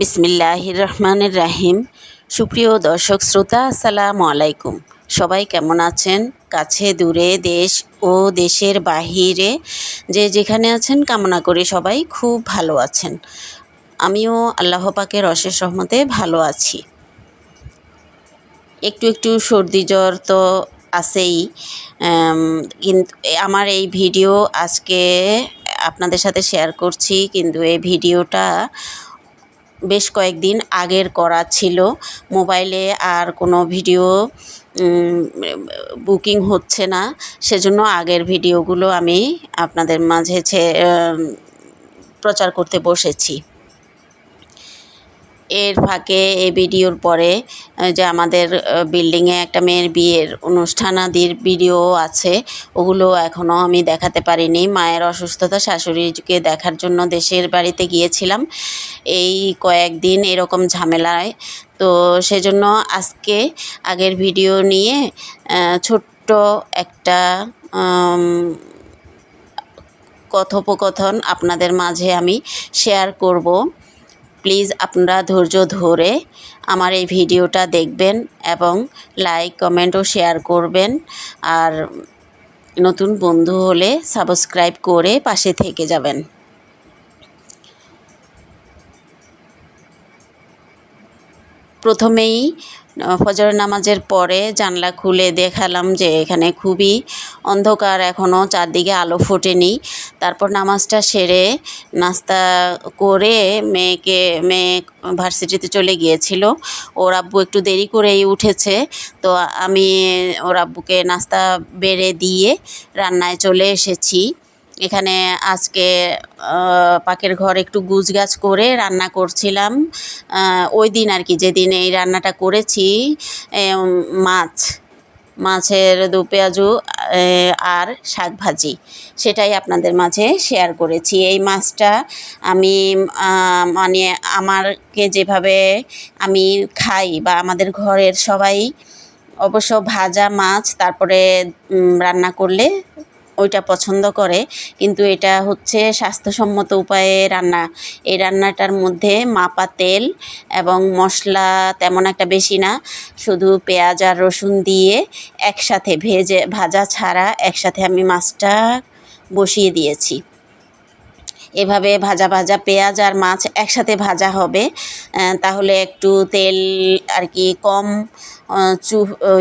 বিসমিল্লাহির রহমানের রাহিম সুপ্রিয় দর্শক শ্রোতা, আসসালামু আলাইকুম। সবাই কেমন আছেন? কাছে, দূরে, দেশ ও দেশের বাহিরে যে যেখানে আছেন, কামনা করে সবাই খুব ভালো আছেন। আমিও আল্লাহ পাকের অশেষ রহমতে ভালো আছি। একটু একটু সর্দি জ্বর তো আছেই। কিন্তু আমার এই ভিডিও আজকে আপনাদের সাথে শেয়ার করছি, কিন্তু এই ভিডিওটা বেশ কয়েকদিন আগের করা ছিল। মোবাইলে আর কোনো ভিডিও বুকিং হচ্ছে না। সেজন্য আগের ভিডিওগুলো আমি আপনাদের মাঝে প্রচার করতে বসেছি। এর ফাঁকে এই ভিডিওর পরে যে আমাদের বিল্ডিংয়ে একটা মেয়ের বিয়ের অনুষ্ঠানাদির ভিডিও আছে, ওগুলো এখনও আমি দেখাতে পারিনি। মায়ের অসুস্থতা শাশুড়িকে দেখার জন্য দেশের বাড়িতে গিয়েছিলাম। এই কয়েকদিন এরকম ঝামেলায়। তো সেজন্য আজকে আগের ভিডিও নিয়ে ছোট্ট একটা কথোপকথন আপনাদের মাঝে আমি শেয়ার করব। প্লিজ আপনারা ধৈর্য ধরে আমার এই ভিডিওটা দেখবেন এবং লাইক, কমেন্ট ও শেয়ার করবেন। আর নতুন বন্ধু হলে সাবস্ক্রাইব করে পাশে থেকে যাবেন। প্রথমেই ফজর নামাজের পরে জানলা খুলে দেখালাম যে এখানে খুবই অন্ধকার, এখনও চারদিকে আলো ফোটেনি। তারপর নামাজটা সেরে নাস্তা করে মেয়েকে, মেয়ে ভার্সিটিতে চলে গিয়েছিল। ওর আব্বু একটু দেরি করেই উঠেছে। তো আমি ওর আব্বুকে নাস্তা বেড়ে দিয়ে রান্নায় চলে এসেছি। এখানে আজকে পাকের ঘর একটু গুছগাছ করে রান্না করছিলাম। ওই দিন আর কি, যেদিন এই রান্নাটা করেছি মাছ। মাছের দু পেঁয়াজু আর শাক ভাজি। সেটাই আপনাদের মাঝে শেয়ার করেছি। এই মাছটা আমি মানে আমারকে যেভাবে আমি খাই বা আমাদের ঘরের সবাই অবশ্য ভাজা মাছ, তারপরে রান্না করলে ওইটা পছন্দ করে, কিন্তু এটা হচ্ছে স্বাস্থ্যসম্মত উপায়ে রান্না। এই রান্নাটার মধ্যে মাপা তেল এবং মশলা তেমন একটা বেশি না, শুধু পেঁয়াজ আর রসুন দিয়ে একসাথে ভেজে, ভাজা ছাড়া একসাথে আমি মাছটা বসিয়ে দিয়েছি। এভাবে ভাজা ভাজা পেঁয়াজ আর মাছ একসাথে ভাজা হবে তাহলে একটু তেল আর কি কম চু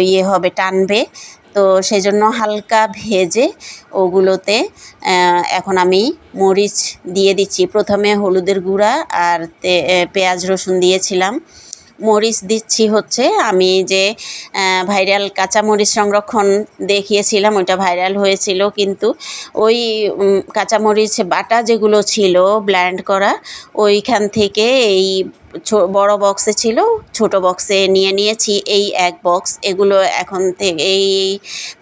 ইয়ে হবে, টানবে। তো সেই জন্য হালকা ভেজে ওগুলোতে এখন আমি মরিচ দিয়ে দিচ্ছি। প্রথমে হলুদের গুঁড়া আর পেঁয়াজ রসুন দিয়েছিলাম। মরিচ দিচ্ছি হচ্ছে। আমি যে ভাইরাল কাঁচা মরিচ সংরক্ষণ দেখিয়েছিলাম, ওইটা ভাইরাল হয়েছিল কিন্তু ওই কাঁচামরিচ বাটা যেগুলো ছিল ব্ল্যান্ড করা, ওইখান থেকে এই বড় বক্সে ছিল, ছোট বক্সে নিয়ে নিয়েছি এই এক বক্স। এগুলো এখন থেকে এই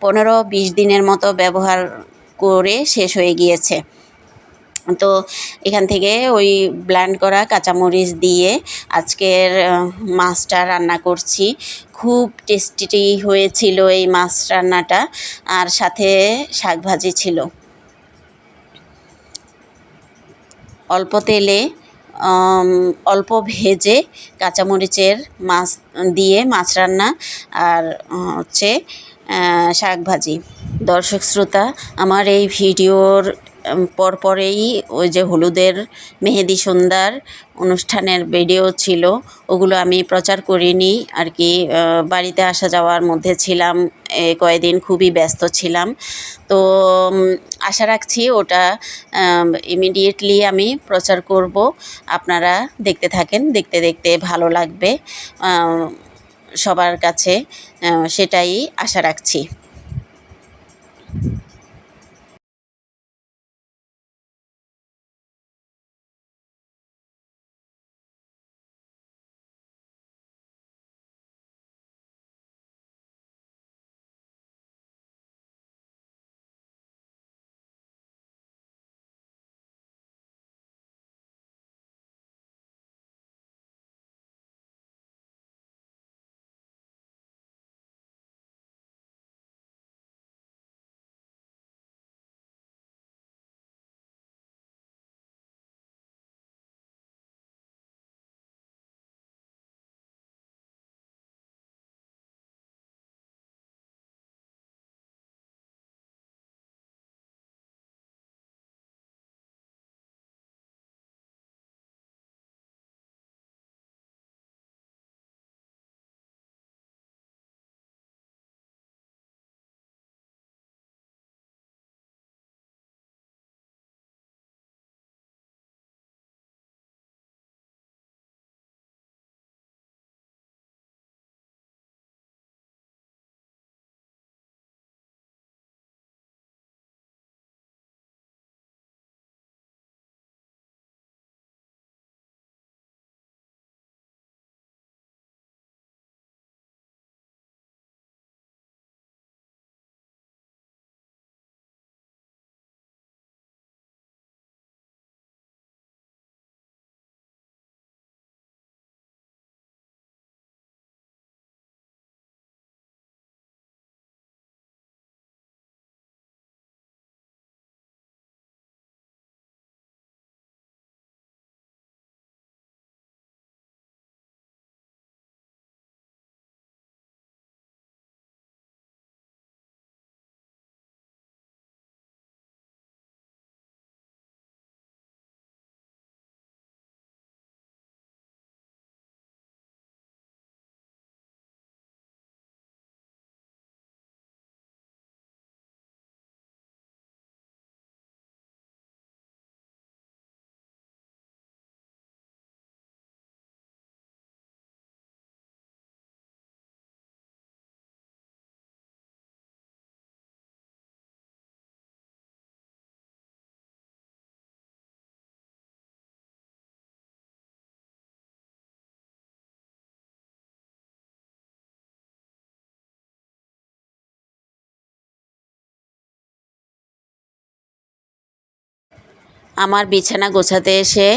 পনেরো বিশ দিনের মতো ব্যবহার করে শেষ হয়ে গিয়েছে। তো এখান থেকে ওই ব্ল্যান্ড করা কাঁচামরিচ দিয়ে আজকের মাছটা রান্না করছি। খুব টেস্টি হয়েছিল এই মাছ রান্নাটা, আর সাথে শাক ভাজি ছিল। অল্প তেলে অল্প ভেজে কাঁচামরিচের মাছ দিয়ে মাছ রান্না, আর হচ্ছে শাক ভাজি দর্শক, শ্রোতা, আমার এই ভিডিওর পরপরেই ওই যে হলুদের মেহেদি সন্ধ্যার অনুষ্ঠানের ভিডিও ছিল, ওগুলো আমি প্রচার করিনি, আর কি বাড়িতে আসা যাওয়ার মধ্যে ছিলাম কয়েকদিন খুবই ব্যস্ত ছিলাম। তো আশা রাখছি ওটা ইমিডিয়েটলি আমি প্রচার করব। আপনারা দেখতে থাকেন, দেখতে দেখতে ভালো লাগবে সবার কাছে সেটাই আশা রাখছি। আমার বিছানা গোছাতে এসে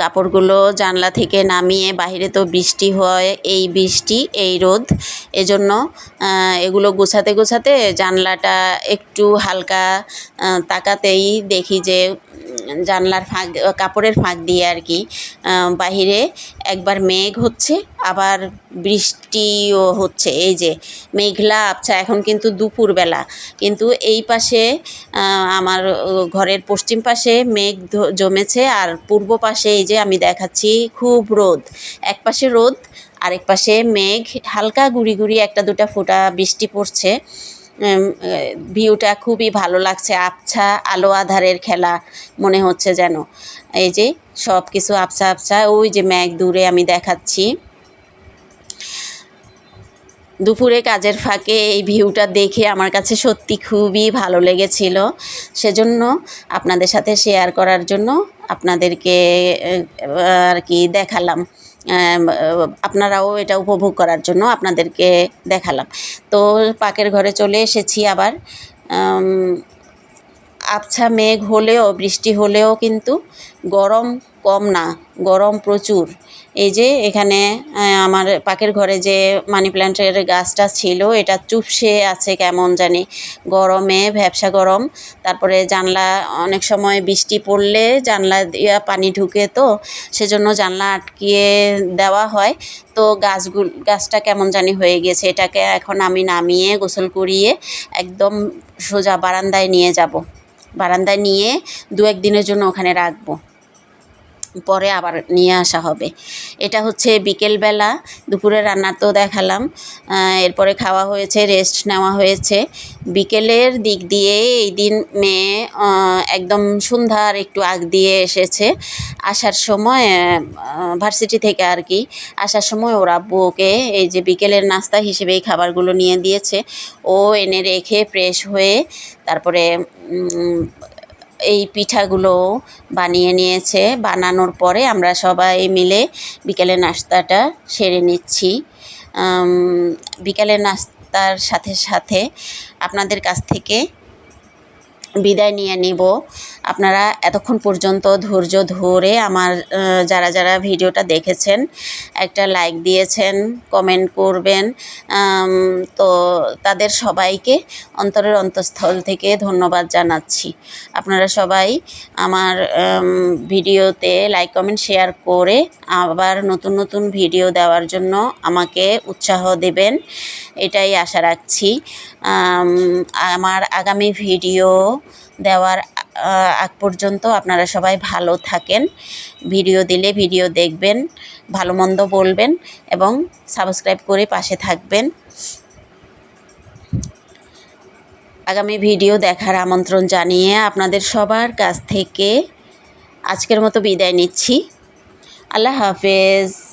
কাপড়গুলো জানলা থেকে নামিয়ে বাইরে তো বৃষ্টি হয়, এই বৃষ্টি, এই রোদ। এজন্য এগুলো গোছাতে গোছাতে জানলাটা একটু হালকা তাকাতেই দেখি যে জানলার ফাঁক, কাপড়ের ফাঁক দিয়ে আর কি বাহিরে একবার মেঘ হচ্ছে, আবার বৃষ্টিও হচ্ছে। এই যে মেঘলা আবছা, এখন কিন্তু দুপুরবেলা। কিন্তু এই পাশে আমার ঘরের পশ্চিম পাশে মেঘ জমেছে, আর পূর্ব পাশে এই যে আমি দেখাচ্ছি, খুব রোদ। এক পাশে রোদ, আরেক পাশে মেঘ, হালকা গুড়ি গুড়ি একটা দুটা ফোঁটা বৃষ্টি পড়ছে। ভিউটা খুবই ভালো লাগছে। আবছা, আলো আধারের খেলা মনে হচ্ছে যেন। এই যে সব কিছু আবছা আবছা, ওই যে মেঘ দূরে আমি দেখাচ্ছি। দুপুরে কাজের ফাঁকে এই ভিউটা দেখে আমার কাছে সত্যি খুবই ভালো লেগেছিল। সেজন্য আপনাদের সাথে শেয়ার করার জন্য আপনাদেরকে আর কি দেখালাম। আপনারাও এটা উপভোগ করার জন্য আপনাদেরকে দেখালাম। তো পাকের ঘরে চলে এসেছি আবার। আবছা মেঘ হলেও, বৃষ্টি হলেও কিন্তু গরম কম না, গরম প্রচুর। এই যে এখানে আমার পাকের ঘরে যে মানি প্ল্যান্টের গাছটা ছিল, এটা চুপসে আছে কেমন জানি। গরমে, ভ্যাবসা গরম। তারপরে জানলা, অনেক সময় বৃষ্টি পড়লে জানলা দিয়ে পানি ঢুকে তো, সেজন্য জানলা আটকিয়ে দেওয়া হয়। তো গাছগুলো, গাছটা কেমন জানি হয়ে গেছে। এটাকে এখন আমি নামিয়ে, গোসল করিয়ে একদম সোজা বারান্দায় নিয়ে যাব। বারান্দায় নিয়ে দু এক দিনের জন্য ওখানে রাখব। পরে আবার নিয়ে আসা হবে। এটা হচ্ছে বিকেলবেলা, দুপুরে রান্নার তো দেখালাম। এরপরে খাওয়া হয়েছে রেস্ট নেওয়া হয়েছে। বিকেলের দিক দিয়ে এই দিন মেয়ে একদম সন্ধ্যার একটু আগ দিয়ে এসেছে। আসার সময় ভার্সিটি থেকে আর কি, আসার সময় ওর আব্বু ওকে এই যে বিকেলের নাস্তা হিসেবে এই খাবারগুলো নিয়ে দিয়েছে। ও এনে রেখে ফ্রেশ হয়ে তারপরে এই পিঠাগুলো বানিয়ে নিয়েছে। বানানোর পরে আমরা সবাই মিলে বিকেলের নাস্তাটা সেরে নিচ্ছি। বিকেলের নাস্তার সাথে সাথে আপনাদের কাছ থেকে বিদায় নিয়ে নিব। আপনারা এতক্ষণ পর্যন্ত ধৈর্য ধরে আমার যারা যারা ভিডিওটা দেখেছেন, একটা লাইক দিয়েছেন কমেন্ট করবেন। তো তাদের সবাইকে অন্তরের অন্তঃস্থল থেকে ধন্যবাদ জানাচ্ছি। আপনারা সবাই আমার ভিডিওতে লাইক কমেন্ট শেয়ার করে আবার নতুন নতুন ভিডিও দেওয়ার জন্য আমাকে উৎসাহ দেবেন। এটাই আশা রাখছি। আমার আগামী ভিডিও দেওয়ার আগ পর্যন্ত আপনারা সবাই ভালো থাকেন। ভিডিও দিলে ভিডিও দেখবেন, ভালো মন্দ বলবেন এবং সাবস্ক্রাইব করে পাশে থাকবেন। আগামী ভিডিও দেখার আমন্ত্রণ জানিয়ে আপনাদের সবার কাছ থেকে আজকের মতো বিদায় নিচ্ছি। আল্লাহ হাফেজ।